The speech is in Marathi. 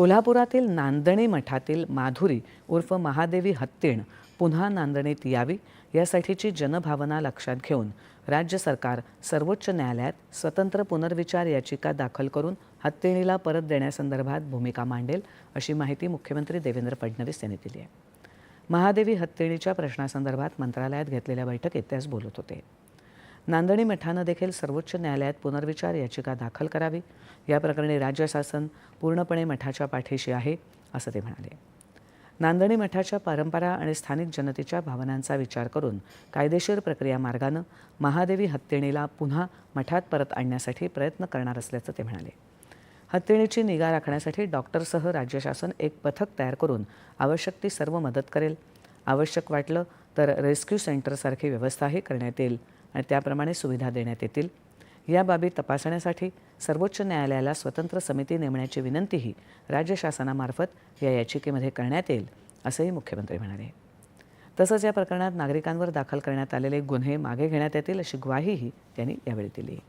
कोल्हापुरातील नांदणी मठातील माधुरी उर्फ महादेवी हत्तीण पुन्हा नांदणीत यावी यासाठीची जनभावना लक्षात घेऊन राज्य सरकार सर्वोच्च न्यायालयात स्वतंत्र पुनर्विचार याचिका दाखल करून हत्तीणीला परत देण्यासंदर्भात भूमिका मांडेल अशी माहिती मुख्यमंत्री देवेंद्र फडणवीस यांनी दिली आहे. महादेवी हत्तीणीच्या प्रश्नासंदर्भात मंत्रालयात घेतलेल्या बैठकीत ते आज बोलत होते. नांदणी मठानं देखील सर्वोच्च न्यायालयात पुनर्विचार याचिका दाखल करावी. या प्रकरणी राज्य शासन पूर्णपणे मठाच्या पाठीशी आहे असं ते म्हणाले. नांदणी मठाच्या परंपरा आणि स्थानिक जनतेच्या भावनांचा विचार करून कायदेशीर प्रक्रिया मार्गानं महादेवी हत्तीणीला पुन्हा मठात परत आणण्यासाठी प्रयत्न करणार असल्याचं ते म्हणाले. हत्तीणीची निगा राखण्यासाठी डॉक्टरसह राज्य शासन एक पथक तयार करून आवश्यक ती सर्व मदत करेल. आवश्यक वाटलं तर रेस्क्यू सेंटरसारखी व्यवस्थाही करण्यात येईल आणि त्याप्रमाणे सुविधा देण्यात येतील. या बाबी तपासण्यासाठी सर्वोच्च न्यायालयाला स्वतंत्र समिती नेमण्याची विनंतीही राज्य शासनामार्फत या याचिकेमध्ये करण्यात येईल असंही मुख्यमंत्री म्हणाले. तसंच या प्रकरणात नागरिकांवर दाखल करण्यात आलेले गुन्हे मागे घेण्यात येतील अशी ग्वाहीही त्यांनी यावेळी दिली.